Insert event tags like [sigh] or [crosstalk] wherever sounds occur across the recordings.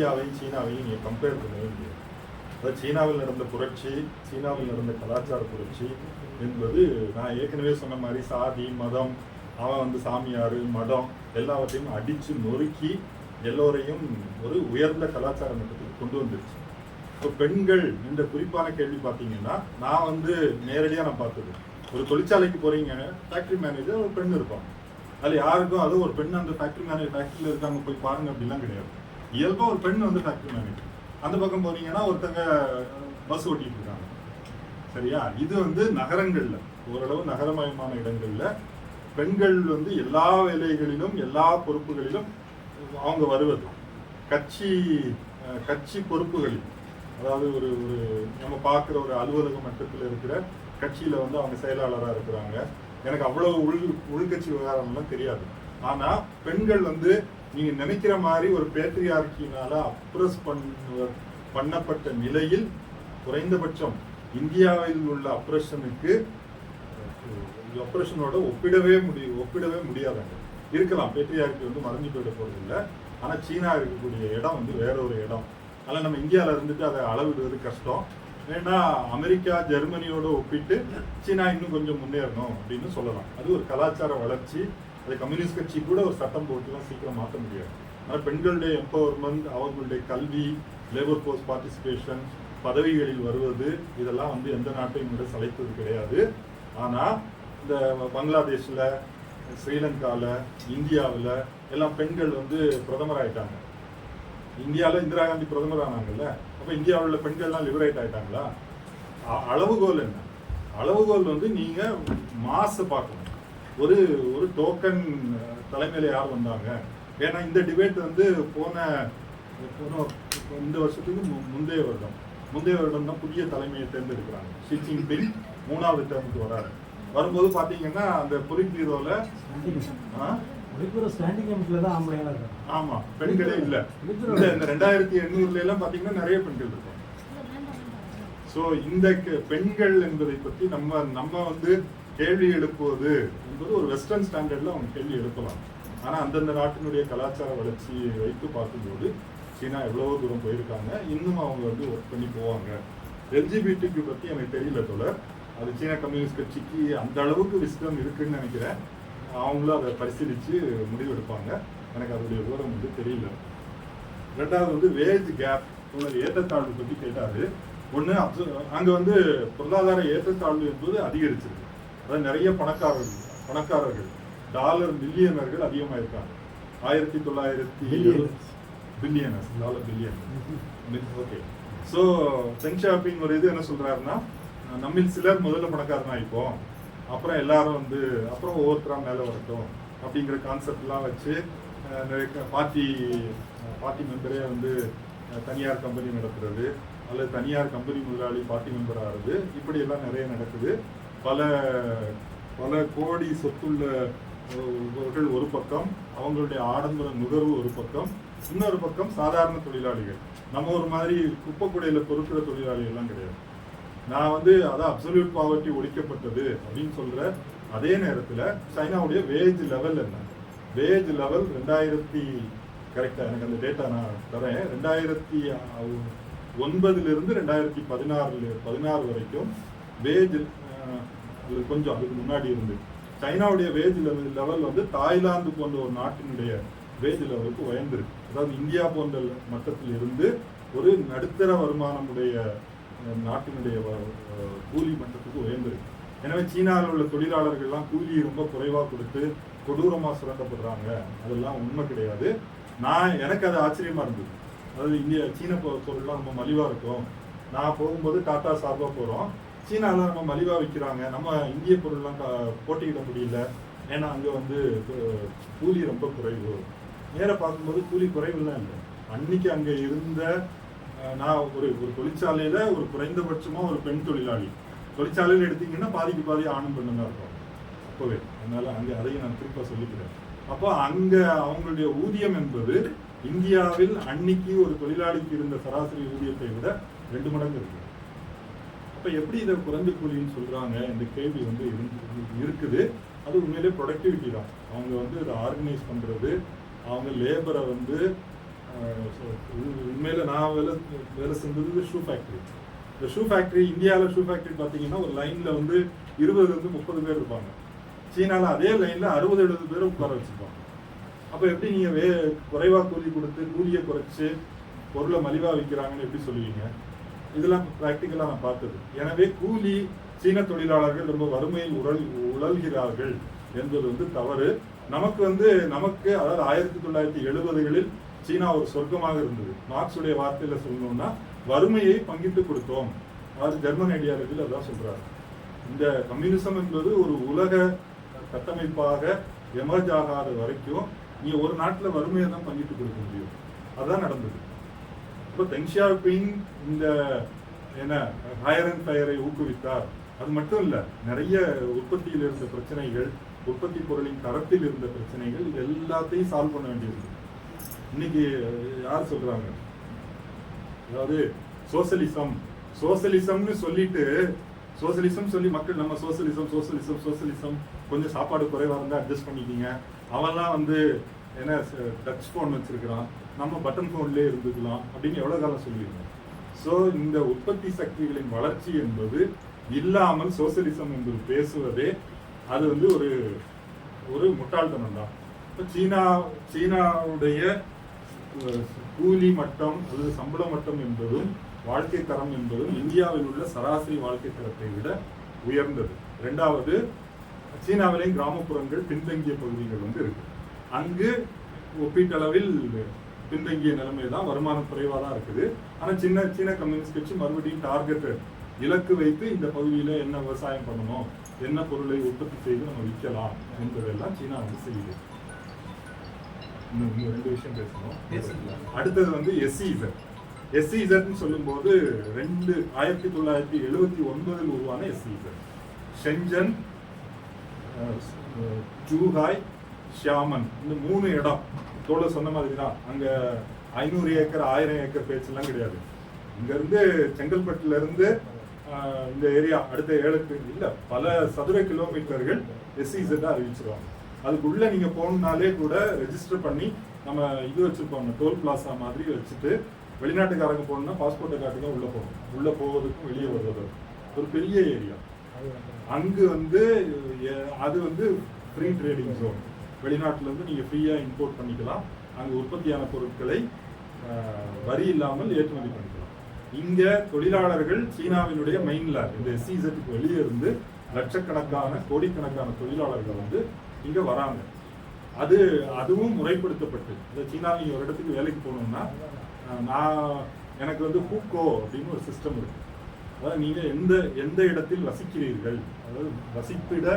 இந்தியாவையும் சீனாவையும் நீங்கள் கம்பேர் பண்ணவே முடியாது. அதாவது சீனாவில் நடந்த புரட்சி சீனாவில் நடந்த கலாச்சார புரட்சி என்பது நான் ஏற்கனவே சொன்ன மாதிரி சாதி மதம் அவன் வந்து சாமியார் மதம் எல்லாவற்றையும் அடித்து நொறுக்கி எல்லோரையும் ஒரு உயர்ந்த கலாச்சார மட்டத்துக்கு கொண்டு வந்துருச்சு. இப்போ பெண்கள் என்ற குறிப்பான கேள்வி பார்த்தீங்கன்னா நான் வந்து நேரடியாக நான் பார்த்தது. ஒரு தொழிற்சாலைக்கு போகிறீங்க ஃபேக்ட்ரி மேனேஜர் ஒரு பெண் இருப்பான் அதில் யாருக்கும் அதுவும் ஒரு பெண் அந்த ஃபேக்ட்ரி மேனேஜர் ஃபேக்ட்ரியில் இருக்காங்க போய் பாருங்க அப்படிலாம் கிடையாது. இயல்பாக ஒரு பெண் வந்து ஃபேக்ட்ரி மேனேஜர் அந்த பக்கம் போனீங்கன்னா ஒருத்தங்க பஸ் ஓட்டிட்டு இருக்காங்க சரியா? இது வந்து நகரங்கள்ல ஓரளவு நகரமயமான இடங்கள்ல பெண்கள் வந்து எல்லா வேலைகளிலும் எல்லா பொறுப்புகளிலும் அவங்க வருவது. கட்சி கட்சி பொறுப்புகளில். அதாவது ஒரு ஒரு நம்ம பார்க்குற ஒரு அலுவலக மட்டத்தில் இருக்கிற கட்சியில் வந்து அவங்க செயலாளராக இருக்கிறாங்க. எனக்கு அவ்வளவு உள் உள்கட்சி விவகாரம்லாம் தெரியாது. ஆனால் பெண்கள் வந்து நீங்கள் நினைக்கிற மாதிரி ஒரு பேட்ரியார்கினால அப்ரஸ் பண்ண பண்ணப்பட்ட நிலையில் குறைந்தபட்சம் இந்தியாவில் உள்ள அப்ரஷனுக்கு ஆப்ரேஷனோட ஒப்பிடவே முடியும் ஒப்பிடவே முடியாதாங்க இருக்கலாம் பேட்ரியார்கி வந்து மறைஞ்சு போயிட போகிறது இல்லை. ஆனால் சீனா இருக்கக்கூடிய இடம் வந்து வேற ஒரு இடம். அதனால் நம்ம இந்தியாவில் இருந்துட்டு அதை அளவிடுவது கஷ்டம். ஏன்னா அமெரிக்கா ஜெர்மனியோட ஒப்பிட்டு சீனா இன்னும் கொஞ்சம் முன்னேறணும் அப்படின்னு சொல்லலாம். அது ஒரு கலாச்சார வளர்ச்சி. அது கம்யூனிஸ்ட் கட்சி கூட ஒரு சட்டம் போட்டுலாம் சீக்கிரம் மாற்ற முடியாது. ஆனால் பெண்களுடைய எம்பவர்மெண்ட் அவர்களுடைய கல்வி லேபர் ஃபோர்ஸ் பார்ட்டிசிபேஷன் பதவிகளில் வருவது இதெல்லாம் வந்து எந்த நாட்டையும் விட சளைத்தது கிடையாது. ஆனால் இந்த பங்களாதேஷில் ஸ்ரீலங்காவில் இந்தியாவில் எல்லாம் பெண்கள் வந்து பிரதமர் ஆயிட்டாங்க. இந்தியாவில் இந்திரா காந்தி பிரதமர் ஆனாங்கல்ல அப்போ இந்தியாவில் உள்ள பெண்கள்லாம் லிபரேட் ஆயிட்டாங்களா? அளவுகோல் என்ன? அளவுகோல் வந்து நீங்கள் மாசு பார்க்கணும். ஒரு ஒரு டோக்கன் தலைமையில் யார் வந்தாங்க? ஏன்னா இந்த டிபேட் வந்து போன போன இந்த வருஷத்துக்கு மு- முந்தைய வருடம். முந்தைய வருடம் தான் புதிய தலைமையை தேர்ந்தெடுக்கிறாங்க. ஷி ஜின்பிங் [laughs] மூணாவது டேர்முக்கு வராரு. வரும்போது பார்த்தீங்கன்னா அந்த பொலிட் பீரோவில் ஸ்டாண்டிங் கமிட்டில தான் ஆம்பளைங்களா இருக்காங்க. ஆமா பெண்களே இல்ல. இந்த இந்த ரெண்டாயிரத்தி எண்ணூறுல எல்லாம் பாத்தீங்கன்னா நிறைய பெண்கள் இருக்கும் சோ இந்த க- பெண்கள் என்பதை பத்தி நம்ம நம்ம வந்து கேள்வி எழுப்புவது என்பது ஒரு வெஸ்டர்ன் ஸ்டாண்டர்டில் அவங்க கேள்வி எழுப்பலாம். ஆனால் அந்தந்த நாட்டினுடைய கலாச்சார வளர்ச்சியை வைத்து பார்க்கும்போது சீனா எவ்வளவோ தூரம் போயிருக்காங்க. இன்னும் அவங்க வந்து ஒர்க் பண்ணி போவாங்க. எல்ஜிபிடிக்கு பற்றி எனக்கு தெரியல தொடர் அது சீன கம்யூனிஸ்ட் கட்சிக்கு அந்த அளவுக்கு விஸ்டம் இருக்குன்னு நினைக்கிறேன். அவங்களும் அதை பரிசீலித்து முடிவெடுப்பாங்க. எனக்கு அதோடைய விவரம் வந்து தெரியல. ரெண்டாவது வந்து வேஜ் கேப் உங்களுக்கு ஏற்றத்தாழ்வு பற்றி கேட்டாரு. ஒன்று அங்கே வந்து பொருளாதார ஏற்றத்தாழ்வு என்பது அதிகரிச்சிருக்கு. அதாவது நிறைய பணக்காரர்கள் பணக்காரர்கள் டாலர் மில்லியனர்கள் அதிகமாக இருக்காங்க ஆயிரத்தி தொள்ளாயிரத்தி. Billionaires dollar billion okay so pen shopping ஒரு இது என்ன சொல்றாருன்னா நம்மில் சிலர் முதல்ல பணக்காரனா ஆயிப்போம். அப்புறம் எல்லாரும் வந்து அப்புறம் ஒவ்வொருத்தரா மேலே வரட்டும் அப்படிங்கிற கான்செப்ட்லாம் வச்சு நிறைய பார்ட்டி பார்ட்டி மெம்பரே வந்து தனியார் கம்பெனி நடத்துறது அல்லது தனியார் கம்பெனி முதலாளி பார்ட்டி மெம்பர் ஆகிறது இப்படி எல்லாம் நிறைய நடக்குது. பல பல கோடி சொத்துள்ளவர்கள் ஒரு பக்கம் அவங்களுடைய ஆடம்பர நுகர்வு ஒரு பக்கம் இன்னொரு பக்கம் சாதாரண தொழிலாளிகள். நம்ம ஒரு மாதிரி குப்பைக்குடையில பொறுக்கிற தொழிலாளிகள்லாம் கிடையாது. நான் வந்து அதான் அப்சல்யூட் பாவர்ட்டி ஒழிக்கப்பட்டது அப்படின்னு சொல்கிற அதே நேரத்தில் சைனாவுடைய வேஜ் லெவல் என்ன? வேஜ் லெவல் ரெண்டாயிரத்தி கரெக்டாக எனக்கு அந்த டேட்டா நான் தரேன். ரெண்டாயிரத்தி ஒன்பதுலேருந்து ரெண்டாயிரத்தி பதினாறுல பதினாறு வரைக்கும் வேஜ் அது கொஞ்சம் அதுக்கு முன்னாடி இருந்து. சைனாவுடைய வேஜ் லெவல் லெவல் வந்து தாய்லாந்து போன்ற ஒரு நாட்டினுடைய வேஜ் லெவலுக்கு உயர்ந்திருக்கு. அதாவது இந்தியா போன்ற மட்டத்தில் இருந்து ஒரு நடுத்தர வருமானமுடைய நாட்டினுடைய வ- கூலி மட்டத்துக்கு உயர்ந்திருக்கு. எனவே சீனாவில் உள்ள தொழிலாளர்கள்லாம் கூலி ரொம்ப குறைவாக கொடுத்து கொடூரமாக சுரண்டப்படுறாங்க. அதெல்லாம் உண்மை கிடையாது. நான் எனக்கு அது ஆச்சரியமாக இருந்தது. அதாவது இந்தியா சீன பொருள்லாம் ரொம்ப மலிவாக இருக்கும். நான் போகும்போது டாட்டா சார்பாக போகிறோம் சீனாவில் நம்ம மலிவாக விற்கிறாங்க நம்ம இந்திய பொருள்லாம் க- போட்டியிட முடியல. ஏன்னா அங்கே வந்து கூலி ரொம்ப குறைவு. நேராக பார்க்கும்போது கூலி குறைவுலாம் இல்லை. அன்னைக்கு அங்கே இருந்த நான் ஒரு ஒரு தொழிற்சாலையில் ஒரு குறைந்தபட்சமாக ஒரு பெண் தொழிலாளி. தொழிற்சாலையில் எடுத்தீங்கன்னா பாதிக்கு பாதி ஆணும் பெண்ணுங்க தான் இருக்கும் அப்போவே. அதனால் அங்கே அதையும் நான் திருப்ப சொல்லிக்கிறேன். அப்போ அங்கே அவங்களுடைய ஊதியம் என்பது இந்தியாவில் அன்னைக்கு ஒரு தொழிலாளிக்கு இருந்த சராசரி ஊதியத்தை விட ரெண்டு மடங்கு இருக்கு. இப்போ எப்படி இதை குறைந்த கூலின்னு சொல்கிறாங்க இந்த கேள்வி வந்து இருக்குது. அது உண்மையிலே ப்ரொடக்டிவிட்டி தான். அவங்க வந்து இதை ஆர்கனைஸ் பண்ணுறது அவங்க லேபரை வந்து உண்மையில் நான் வேலை வேலை செஞ்சது ஷூ ஃபேக்ட்ரி இந்த ஷூ ஃபேக்ட்ரி இந்தியாவில் ஷூ ஃபேக்ட்ரி பார்த்தீங்கன்னா ஒரு லைனில் வந்து இருபதுலேருந்து முப்பது பேர் இருப்பாங்க. சீனாவில் அதே லைனில் அறுபது எழுபது பேர் உட்கார வச்சுருப்பாங்க. அப்போ எப்படி நீங்கள் வே குறைவாக கூலி கொடுத்து கூலியை குறைச்சி பொருளை மலிவாக விற்கிறாங்கன்னு எப்படி சொல்லுவீங்க? இதெல்லாம் ப்ராக்டிக்கலாக நான் பார்த்தது. எனவே கூலி சீன தொழிலாளர்கள் ரொம்ப வறுமையில் உழல் உழல்கிறார்கள் என்பது வந்து தவறு. நமக்கு வந்து நமக்கு அதாவது ஆயிரத்தி தொள்ளாயிரத்தி எழுபதுகளில் சீனா ஒரு சொர்க்கமாக இருந்தது. மார்க்ஸுடைய வார்த்தையில சொல்லணும்னா வறுமையை பங்கிட்டு கொடுத்தோம். அதாவது ஜெர்மன் ஐடியாலஜியில் அதான் சொல்றாரு இந்த கம்யூனிசம் என்பது ஒரு உலக கட்டமைப்பாக எமர்ஜ் ஆகாத வரைக்கும் நீ ஒரு நாட்டில் வறுமையை தான் பங்கிட்டு கொடுக்க முடியும். அதான் நடந்தது. இப்போ தெங் ஷியாபிங் இந்த என்ன ஹையர் அண்ட் ஃபயரை ஊக்குவித்தார். அது மட்டும் இல்லை நிறைய உற்பத்தியில் இருந்த பிரச்சனைகள் உற்பத்தி பொருளின் தரத்தில் இருந்த பிரச்சனைகள் இது எல்லாத்தையும் சால்வ் பண்ண வேண்டியிருக்கு இன்னைக்கு யார் சொல்றாங்க? அதாவது சோசலிசம் சோசலிசம்னு சொல்லிட்டு சோசலிசம் சொல்லி மக்கள் நம்ம சோசலிசம் சோசலிசம் சோசலிசம் கொஞ்சம் சாப்பாடு குறைவா இருந்தால் அட்ஜஸ்ட் பண்ணிக்கிங்க. அவெல்லாம் வந்து ஏன்னா டச் ஃபோன் வச்சிருக்கிறான். நம்ம பட்டன் ஃபோன்லேயே இருந்துக்கலாம் அப்படின்னு எவ்வளோ காலம் சொல்லியிருக்கோம் ஸோ இந்த உற்பத்தி சக்திகளின் வளர்ச்சி என்பது இல்லாமல் சோசியலிசம் என்று பேசுவதே அது வந்து ஒரு ஒரு முட்டாள்தனம் தான். இப்போ சீனா சீனாவுடைய கூலி மட்டம் அல்லது சம்பள மட்டம் என்பதும் வாழ்க்கை தரம் என்பதும் இந்தியாவில் உள்ள சராசரி வாழ்க்கை தரத்தை விட உயர்ந்தது. ரெண்டாவது சீனாவிலேயும் கிராமப்புறங்கள் பின்தங்கிய பகுதிகள் வந்து இருக்கு. அங்கு ஒப்பீட்டளவில் பின்தங்கிய நிலைமை தான் வருமானம் குறைவாக தான் இருக்குது. ஆனால் சின்ன சீன கம்யூனிஸ்ட் கட்சி மறுபடியும் டார்கெட் இலக்கு வைத்து இந்த பகுதியில் என்ன விவசாயம் பண்ணணும் என்ன பொருளை உற்பத்தி செய்து நம்ம விற்கலாம் என்பதெல்லாம் சீனா வந்து செய்யுது. இன்னும் ரெண்டு விஷயம் பேசணும். அடுத்தது வந்து எஸ்இசட் எஸ்இசட்னு சொல்லும்போது ரெண்டு ஆயிரத்தி தொள்ளாயிரத்தி எழுபத்தி ஒன்பதில் உருவான எஸ்இசட் அஹ், அஹ், ஜூஹாய் ஷியாமன் இந்த மூணு இடம் தோழ சொன்ன மாதிரி தான் அங்கே ஐநூறு ஏக்கர் ஆயிரம் ஏக்கர் பேச்செல்லாம் கிடையாது. இங்கேருந்து செங்கல்பட்டுலேருந்து இந்த ஏரியா அடுத்த ஏழுக்கு இல்லை பல சதுர கிலோமீட்டர்கள் எஸ்இசட்டாக அறிவிச்சிருவாங்க. அதுக்குள்ளே நீங்கள் போகணுன்னாலே கூட ரெஜிஸ்டர் பண்ணி நம்ம இது வச்சுருப்போம் டோல் பிளாசா மாதிரி வச்சுட்டு வெளிநாட்டுக்காரங்க போகணும்னா பாஸ்போர்ட்டை காட்டி தான் உள்ளே போகணும். உள்ளே போவதற்கும் வெளியே வருவதற்கும் ஒரு பெரிய ஏரியா. அங்கு வந்து அது வந்து ஃப்ரீ ட்ரேடிங் ஜோன் வெளிநாட்டிலேருந்து இருந்து ஃப்ரீயாக இம்போர்ட் பண்ணிக்கலாம். அங்கே உற்பத்தியான பொருட்களை வரி இல்லாமல் ஏற்றுமதி பண்ணிக்கலாம். இங்கே தொழிலாளர்கள் சீனாவினுடைய மெயின் இந்த எஸ்இசட்டுக்கு வெளியே இருந்து லட்சக்கணக்கான கோடிக்கணக்கான தொழிலாளர்கள் வந்து இங்கே வராங்க. அது அதுவும் முறைப்படுத்தப்பட்டு. இந்த சீனாவில் நீங்கள் ஒரு இடத்துக்கு வேலைக்கு போகணும்னா நான் எனக்கு வந்து ஹூக்கோ அப்படின்னு ஒரு சிஸ்டம் இருக்குது அதாவது நீங்கள் எந்த எந்த இடத்தில் வசிக்கிறீர்கள்? அதாவது வசிப்பிட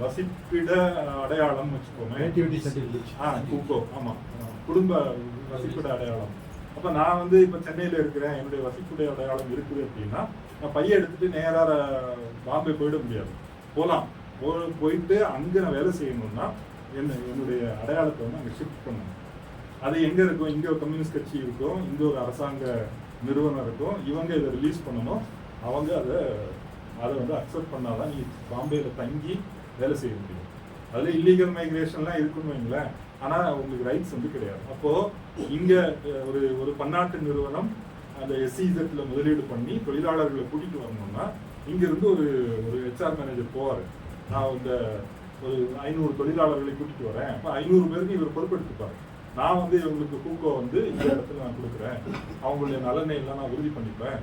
வசிப்பிட அடையாளம் வச்சுக்கோங்க Nativity certificate. ஆ கூக்கோ ஆமா. ஆ, குடும்ப வசிப்பிட அடையாளம். அப்ப நான் வந்து இப்ப சென்னையில இருக்கிறேன். என்னுடைய வசிப்பிட அடையாளம் இருக்குது அப்படின்னா நான் பைய எடுத்துட்டு நேரா ர- பாம்பே போயிட முடியாது. போலாம். போ- போயிட்டு அங்க நான் வேலை செய்யணும்னா என்ன என்னுடைய அடையாளத்தை வந்து அங்க ஷிஃப்ட் பண்ணணும். அது எங்க இருக்கும்? இங்க ஒரு கம்யூனிஸ்ட் கட்சி இருக்கும். இங்க ஒரு அரசாங்க நிறுவனம் இருக்கும். இவங்க இதை ரிலீஸ் பண்ணணும். அவங்க அதை அதை வந்து அக்செப்ட் பண்ணாதான் நீ பாம்பேல தங்கி வேலை செய்ய முடியும். அதில் இல்லீகல் மைக்ரேஷன்லாம் இருக்குன்னு வைங்களேன். ஆனால் உங்களுக்கு ரைட்ஸ் வந்து கிடையாது. அப்போது இங்கே ஒரு ஒரு பன்னாட்டு நிறுவனம் அந்த எஸ்இசெட்ல முதலீடு பண்ணி தொழிலாளர்களை கூட்டிகிட்டு வரணும்னா இங்கேருந்து ஒரு ஒரு ஹெச்ஆர் மேனேஜர் போவார். நான் இந்த ஒரு ஐநூறு தொழிலாளர்களை கூட்டிகிட்டு வரேன். அப்போ ஐநூறு பேருக்கு இவர் பொறுப்பெடுத்துப்பார். நான் வந்து இவங்களுக்கு கூக்கோ வந்து இந்த இடத்துல நான் கொடுக்குறேன். அவங்களுடைய நலனை எல்லாம் நான் உறுதி பண்ணிப்பேன்.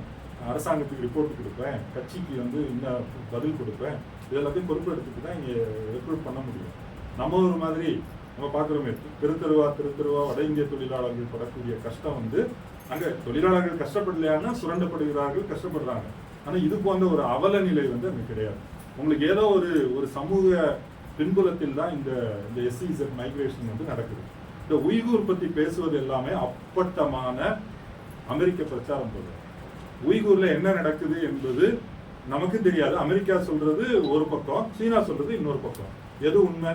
அரசாங்கத்துக்கு ரிப்போர்ட் கொடுப்பேன். கட்சிக்கு வந்து இன்னும் பதில் கொடுப்பேன். இது எல்லாத்தையும் பொறுப்பெடுத்துட்டு தான் இங்கே ரெக்ரூட் பண்ண முடியும். நம்ம ஒரு மாதிரி நம்ம பார்க்குறோமே திருத்தருவா திருத்தருவா வட இந்திய தொழிலாளர்கள் படக்கூடிய கஷ்டம் வந்து அங்கே தொழிலாளர்கள் கஷ்டப்படலையானா சுரண்டப்படுகிறார்கள் கஷ்டப்படுறாங்க. ஆனால் இது போன்ற ஒரு அவல நிலை வந்து அங்கே கிடையாது. உங்களுக்கு ஏதோ ஒரு ஒரு சமூக பின்புலத்தில் தான் இந்த இந்த எஸ்இசட் மைக்ரேஷன் வந்து நடக்குது. இந்த உய்கூர் பற்றி பேசுவது எல்லாமே அப்பட்டமான அமெரிக்க பிரச்சாரம் போது உய்கூரில் என்ன நடக்குது என்பது நமக்கு தெரியாது. அமெரிக்கா சொல்றது ஒரு பக்கம் சீனா சொல்றது இன்னொரு பக்கம். எது உண்மை?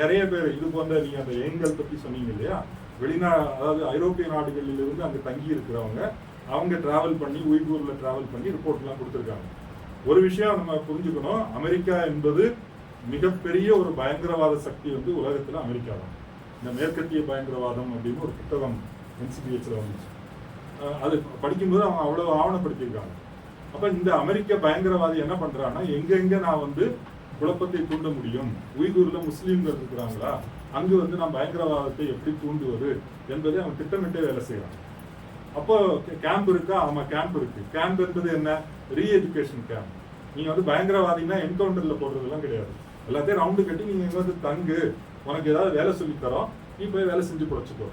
நிறைய பேர் இது போன்ற நீங்க அந்த எண்கள் பத்தி சொன்னீங்க இல்லையா? வெளிநா அதாவது ஐரோப்பிய நாடுகளில் இருந்து அங்கே தங்கி இருக்கிறவங்க அவங்க டிராவல் பண்ணி உய்கூரில் டிராவல் பண்ணி ரிப்போர்ட்லாம் கொடுத்துருக்காங்க. ஒரு விஷயம் நம்ம புரிஞ்சுக்கணும். அமெரிக்கா என்பது மிகப்பெரிய ஒரு பயங்கரவாத சக்தி வந்து உலகத்தில் அமெரிக்கா தான். இந்த மேற்கத்திய பயங்கரவாதம் அப்படின்னு ஒரு புத்தகம் என்சிபிஹெச்சில் வந்துச்சு. அது படிக்கும்போது அவங்க அவ்வளோ ஆவணப்படுத்தியிருக்காங்க. அப்ப இந்த அமெரிக்க பயங்கரவாதி என்ன பண்றான்னா எங்கெங்க நான் வந்து குழப்பத்தை தூண்ட முடியும்? உய்கூர்ல முஸ்லீம்கள் இருக்கிறாங்களா? அங்கு வந்து நான் பயங்கரவாதத்தை எப்படி தூண்டுவது என்பதை அவன் திட்டமிட்டே வேலை செய்யறான் அப்போ கேம்ப் இருக்கா? ஆமா கேம்ப் இருக்கு. கேம்ப் என்பது என்ன? ரீ எஜுகேஷன் கேம்ப் நீங்க வந்து பயங்கரவாதினா என்கவுண்டர்ல போடுறதெல்லாம் கிடையாது. எல்லாத்தையும் ரவுண்டு கட்டி நீங்க இங்க வந்து தங்கு உனக்கு ஏதாவது வேலை சொல்லி தரோம். நீ போய் வேலை செஞ்சு பொழைச்சுக்கோ.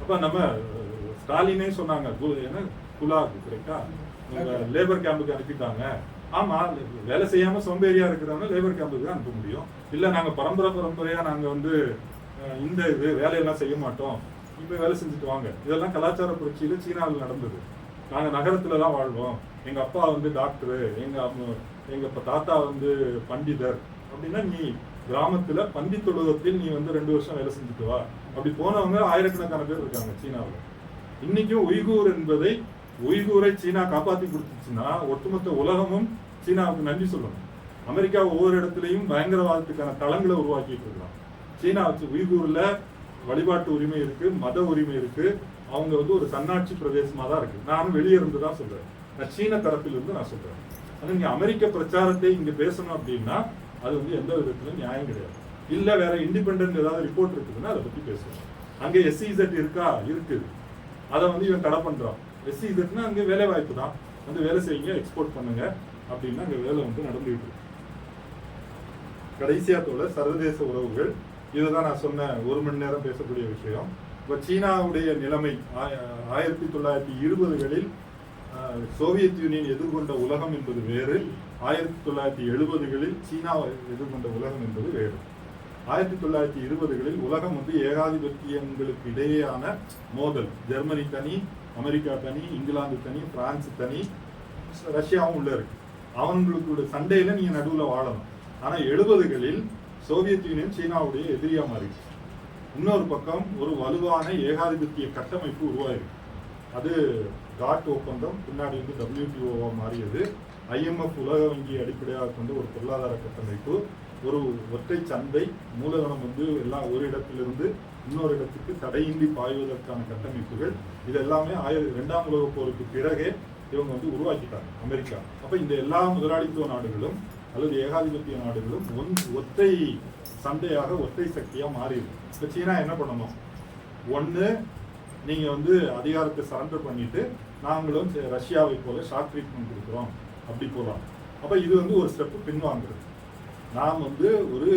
அப்ப நம்ம ஸ்டாலினே சொன்னாங்க கு- என்ன? குலாக் கரெக்டா லேபர் கேம்புக்கு அனுப்பிட்டாங்க. ஆமா வேலை செய்யாம சோம்பேறியா இருக்கிறவங்க லேபர் கேம்புக்கு தான் அனுப்ப முடியும். இல்ல நாங்க பரம்பரை பரம்பரையா நாங்க வந்து இந்த இது வேலையெல்லாம் செய்ய மாட்டோம். இப்ப வேலை செஞ்சுட்டு வாங்க. இதெல்லாம் கலாச்சார புரட்சியில சீனாவில் நடந்தது. நாங்க நகரத்துல தான் வாழ்வோம். எங்க அப்பா வந்து டாக்டரு எங்க அம்மா- எங்க தாத்தா வந்து பண்டிதர். அப்படின்னா நீ கிராமத்துல பண்டித் தொழுவத்தில் நீ வந்து ரெண்டு வருஷம் வேலை செஞ்சுட்டு வா. அப்படி போனவங்க ஆயிரக்கணக்கான பேர் இருக்காங்க சீனாவில். இன்னைக்கும் உய்கூர் என்பதை உய்கூரை சீனா காப்பாற்றி கொடுத்துச்சுன்னா ஒட்டுமொத்த உலகமும் சீனாவுக்கு நன்றி சொல்லணும். அமெரிக்கா ஒவ்வொரு இடத்துலையும் பயங்கரவாதத்துக்கான தளங்களை உருவாக்கிட்டு இருக்கான் சீனா வச்சு உய்கூர்ல வழிபாட்டு உரிமை இருக்கு மத உரிமை இருக்கு. அவங்க வந்து ஒரு தன்னாட்சி பிரதேசமாக தான் இருக்கு. நானும் வெளியே இருந்து தான் சொல்றேன். நான் சீன தரப்பிலிருந்து நான் சொல்றேன். ஆனால் இங்கே அமெரிக்க பிரச்சாரத்தை இங்கே பேசணும் அப்படின்னா அது வந்து எந்த விதத்திலும் நியாயம் கிடையாது. இல்லை வேற இண்டிபெண்டன்ட் ஏதாவது ரிப்போர்ட் இருக்குதுன்னா அதை பற்றி பேசுவோம். அங்கே எஸ்சிஇசட் இருக்கா? இருக்குது அதை வந்து இவன் தடை பண்ணுறான் எஸ்சி இதுக்குன்னா அங்கே வேலை வாய்ப்பு தான். வந்து வேலை செய்யுங்க எக்ஸ்போர்ட் பண்ணுங்க அப்படின்னா அங்கே வேலை வந்து நடந்துகிட்டு இருக்கு. கடைசியா தோழ சர்வதேச உறவுகள். இதுதான் நான் சொன்ன ஒரு மணி நேரம் பேசக்கூடிய விஷயம். இப்போ சீனாவுடைய நிலைமை ஆய- ஆயிரத்தி தொள்ளாயிரத்தி இருபதுகளில் சோவியத் யூனியன் எதிர்கொண்ட உலகம் என்பது வேறு. ஆயிரத்தி தொள்ளாயிரத்தி எழுபதுகளில் சீனா எதிர்கொண்ட உலகம் என்பது வேறு. ஆயிரத்தி தொள்ளாயிரத்தி இருபதுகளில் உலகம் வந்து ஏகாதிபத்தியங்களுக்கு இடையேயான மோதல். ஜெர்மனி தனி அமெரிக்கா தனி இங்கிலாந்து தனி பிரான்ஸ் தனி ரஷ்யாவும் உள்ள இருக்கு. அவங்களுடைய சண்டையில நீங்க நடுவில் வாழணும். ஆனா எழுபதுகளில் சோவியத் யூனியன் சீனாவுடைய எதிரியா மாறிடுச்சு. இன்னொரு பக்கம் ஒரு வலுவான ஏகாதிபத்திய கட்டமைப்பு உருவாயிருக்கு. அது காட் ஒப்பந்தம் பின்னாடி வந்து டபிள்யூடிஓவா மாறியது. ஐஎம்எஃப் உலக வங்கியை அடிப்படையாக கொண்ட ஒரு பொருளாதார கட்டமைப்பு. ஒரு ஒற்றை சந்தை மூலதனம் வந்து எல்லாம் ஒரு இடத்திலிருந்து இன்னொரு இடத்துக்கு தடையின்றி பாய்வதற்கான கட்டமைப்புகள். இது எல்லாமே ஆயிரத்தி ரெண்டாம் உலக போருக்கு பிறகே இவங்க வந்து உருவாக்கிட்டாங்க அமெரிக்கா. அப்போ இந்த எல்லா முதலாளித்துவ நாடுகளும் அல்லது ஏகாதிபத்திய நாடுகளும் ஒன் ஒற்றை சந்தையாக ஒற்றை சக்தியாக மாறிடுது இப்போ சீனா என்ன பண்ணணும் ஒன்று நீங்கள் வந்து அதிகாரத்தை சரண்டர் பண்ணிட்டு நாங்களும் சரி, ரஷ்யாவை போல ஷார்ட் ட்ரீட்மெண்ட் கொடுக்குறோம். அப்படி போகலாம் அப்போ இது வந்து ஒரு ஸ்டெப் பின்வாங்குறது. நாம் வந்து ஒரு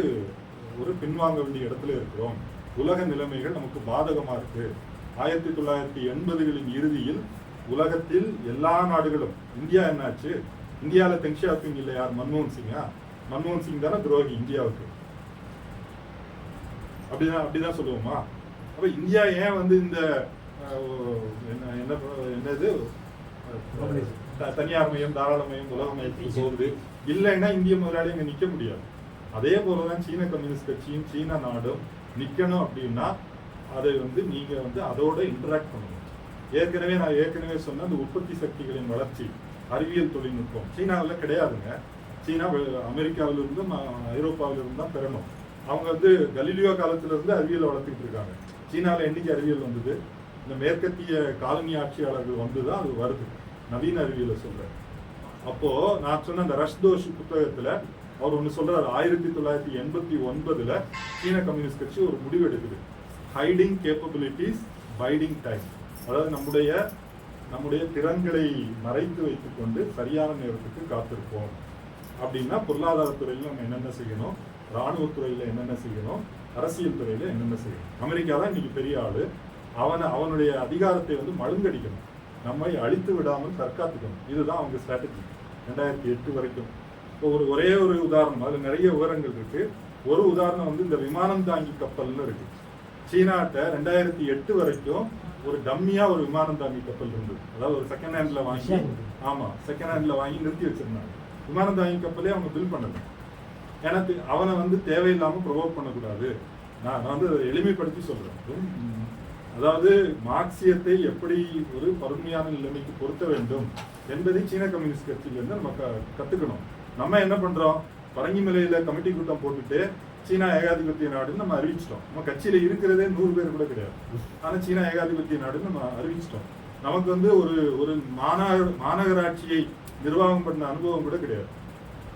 ஒரு பின்வாங்க வேண்டிய இடத்துல இருக்கிறோம். உலக நிலைமைகள் நமக்கு பாதகமாக இருக்கு. ஆயிரத்தி தொள்ளாயிரத்தி எண்பதுகளின் இறுதியில் உலகத்தில் எல்லா நாடுகளும் இந்தியா என்னாச்சு? இந்தியாவில் தெங் இல்லை யார்? மன்மோகன் சிங்கா? மன்மோகன் சிங் தானே துரோகி இந்தியாவுக்கு. அப்படிதான் அப்படிதான் சொல்லுவோமா? அப்போ இந்தியா ஏன் வந்து இந்த என்ன என்ன என்னது? தனியார் மையம் தனியார் மையம் உலக மயத்துக்கு போகுது. இல்லைன்னா இந்திய முதலாளி இங்கே நிற்க முடியாது. அதே போலதான் சீன கம்யூனிஸ்ட் கட்சியும் சீன நாடும் நிற்கணும் அப்படின்னா அதை வந்து நீங்கள் வந்து அதோட இன்டராக்ட் பண்ணணும். ஏற்கனவே நான் ஏற்கனவே சொன்ன அந்த உற்பத்தி சக்திகளின் வளர்ச்சி அறிவியல் தொழில்நுட்பம் சீனாவில் கிடையாதுங்க. சீனா அமெரிக்காவிலிருந்து ஐரோப்பாவிலிருந்து தான் பெறணும். அவங்க வந்து கலீலியோ காலத்திலிருந்து அறிவியல் வளர்த்துக்கிட்டு இருக்காங்க. சீனாவில் என்னைக்கு அறிவியல் வந்தது? இந்த மேற்கத்திய காலனி ஆட்சியாளர்கள் வந்து தான் அது வருது. நவீன அறிவியலை சொல்கிறேன் அப்போது நான் சொன்ன அந்த ரஷ்தோஷ் புத்தகத்தில் அவர் ஒன்று சொல்கிறார் ஆயிரத்தி தொள்ளாயிரத்தி எண்பத்தி ஒன்பதில் சீன கம்யூனிஸ்ட் கட்சி ஒரு முடிவு எடுக்குது ஹைடிங் கேப்பபிலிட்டிஸ் பைடிங் டைம் அதாவது நம்முடைய நம்முடைய திறன்களை மறைத்து வைத்துக்கொண்டு சரியான நேரத்துக்கு காத்திருப்போம். அப்படின்னா பொருளாதாரத்துறையில் நம்ம என்னென்ன செய்யணும்? இராணுவத்துறையில் என்னென்ன செய்யணும்? அரசியல் துறையில் என்னென்ன செய்யணும்? அமெரிக்கா தான் இன்னைக்கு பெரிய ஆள். அவனை அவனுடைய அதிகாரத்தை வந்து மழுங்கடிக்கணும். நம்மை அழித்து விடாமல் தற்காத்துக்கணும். இதுதான் அவங்க ஸ்ட்ராட்டஜி ரெண்டாயிரத்தி எட்டு வரைக்கும். இப்போ ஒரு ஒரே ஒரு உதாரணம் அதுல நிறைய விவரங்கள் இருக்கு. ஒரு உதாரணம் வந்து இந்த விமானம் தாங்கி கப்பல்னு இருக்கு. சீனாட்ட ரெண்டாயிரத்தி எட்டு வரைக்கும் ஒரு டம்மியா ஒரு விமானம் தாங்கி கப்பல் இருந்தது. அதாவது ஒரு செகண்ட் ஹேண்ட்ல வாங்கி ஆமா செகண்ட் ஹேண்ட்ல வாங்கி நிறுத்தி வச்சிருந்தாங்க. விமானம் தாங்கி கப்பலே அவங்க பில் பண்ணல. எனக்கு அவனை வந்து தேவையில்லாம ப்ரொவோக் பண்ணக்கூடாது. நான் நான் வந்து அதை எளிமைப்படுத்தி சொல்றேன். உம், அதாவது மார்க்சியத்தை எப்படி ஒரு பருமையான நிலைமைக்கு பொருத்த வேண்டும் என்பதை சீன கம்யூனிஸ்ட் கட்சியிலிருந்து நம்ம க- கற்றுக்கணும் நம்ம என்ன பண்ணுறோம் பரங்கிமலையில் கமிட்டி கூட்டம் போட்டுட்டு சீனா ஏகாதிபத்திய நாடுன்னு நம்ம அறிவிச்சிட்டோம். நம்ம கட்சியில் இருக்கிறதே நூறு பேர் கூட கிடையாது. ஆனால் சீனா ஏகாதிபத்திய நாடுன்னு நம்ம அறிவிச்சிட்டோம். நமக்கு வந்து ஒரு ஒரு மாநகர மாநகராட்சியை நிர்வாகம் பண்ண அனுபவம் கூட கிடையாது.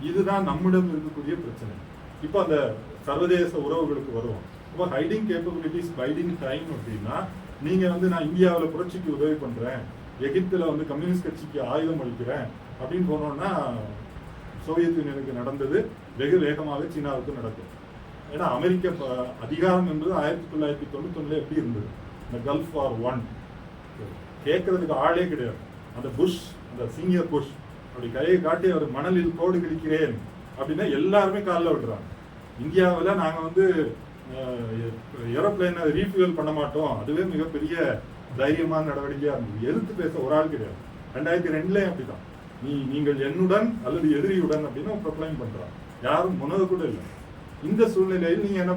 இதுதான் நம்மிடம் இருக்கக்கூடிய பிரச்சனை. இப்போ அந்த சர்வதேச உறவுகளுக்கு வருவோம். இப்போ ஹைடிங் கேப்பபிலிட்டிஸ் பைடிங் டைம் அப்படின்னா நீங்கள் வந்து நான் இந்தியாவில் புரட்சிக்கு உதவி பண்ணுறேன் எகிப்தில் வந்து கம்யூனிஸ்ட் கட்சிக்கு ஆயுதம் அளிக்கிறேன் அப்படின்னு போனோம்னா சோவியத் யூனியனுக்கு நடந்தது வெகு வேகமாக சீனாவுக்கு நடக்கும். ஏன்னா அமெரிக்க ப- அதிகாரம் என்பது ஆயிரத்தி தொள்ளாயிரத்தி தொண்ணூத்தொன்னுல எப்படி இருந்தது? இந்த கல்ஃப் வார் ஒன் கேட்கறதுக்கு ஆளே கிடையாது. அந்த புஷ் அந்த சீனியர் புஷ் அப்படி கையை காட்டி அவர் மணலில் கோடு கிழிக்கிறேன் அப்படின்னா எல்லாருமே காலில் விடுறாங்க. இந்தியாவில் நாங்கள் வந்து ஏரோப்ளைனை ரீஃபியூல் பண்ண மாட்டோம். அதுவே மிகப்பெரிய தைரியமான நடவடிக்கையாக இருந்தது. எதிர்த்து பேச ஒரு ஆள் கிடையாது. ரெண்டாயிரத்தி ரெண்டுலேயும் அப்படிதான். நீ நீங்கள் என்னுடன் அல்லது எதிரியுடன் அப்படின்னு ப்ரொக்ளைம் பண்றான். யாரும் முன்னது கூட இல்லை. இந்த சூழ்நிலையில் நீங்க என்ன